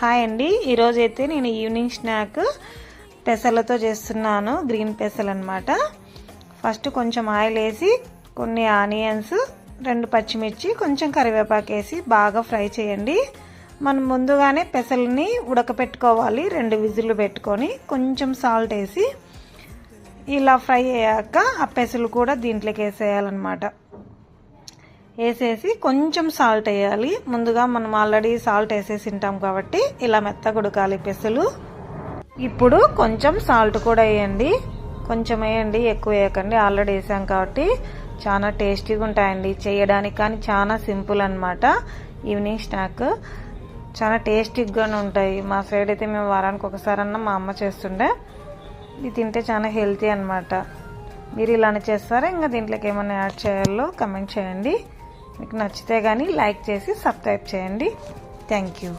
Hi అండి. ఈరోజు అయితే నేను ఈవినింగ్ స్నాక్ పెసలతో చేస్తున్నాను. గ్రీన్ పెసలు అనమాట ఫస్ట్ కొంచెం ఆయిల్ వేసి కొన్ని ఆనియన్స్ రెండు పచ్చిమిర్చి కొంచెం కరివేపాకు వేసి బాగా ఫ్రై చేయండి. మనం ముందుగానే పెసల్ని ఉడకపెట్టుకోవాలి. రెండు విజిల్లు పెట్టుకొని కొంచెం సాల్ట్ వేసి ఇలా ఫ్రై అయ్యాక ఆ పెసలు కూడా దీంట్లోకి వేసేయాలన్నమాట. వేసేసి కొంచెం సాల్ట్ వేయాలి. ముందుగా మనం ఆల్రెడీ సాల్ట్ వేసేసి ఉంటాం కాబట్టి ఇలా మెత్తగా ఉడకాలి పెసలు. ఇప్పుడు కొంచెం సాల్ట్ కూడా వేయండి. కొంచెం వేయండి ఎక్కువ వేయకండి. ఆల్రెడీ వేసాం కాబట్టి చాలా టేస్టీగా ఉంటాయండి. చేయడానికి కానీ చాలా సింపుల్ అనమాట ఈవినింగ్ స్నాక్ చాలా టేస్టీగానే ఉంటాయి. మా సైడ్ అయితే మేము వారానికి ఒకసారన్నా మా అమ్మ చేస్తుండే. ఇది తింటే చాలా హెల్తీ అనమాట మీరు ఇలానే చేస్తారా? ఇంకా దీంట్లోకి ఏమైనా యాడ్ చేయాలో కమెంట్ చేయండి. మీకు నచ్చితే కానీ లైక్ చేసి సబ్స్క్రైబ్ చేయండి. Thank you.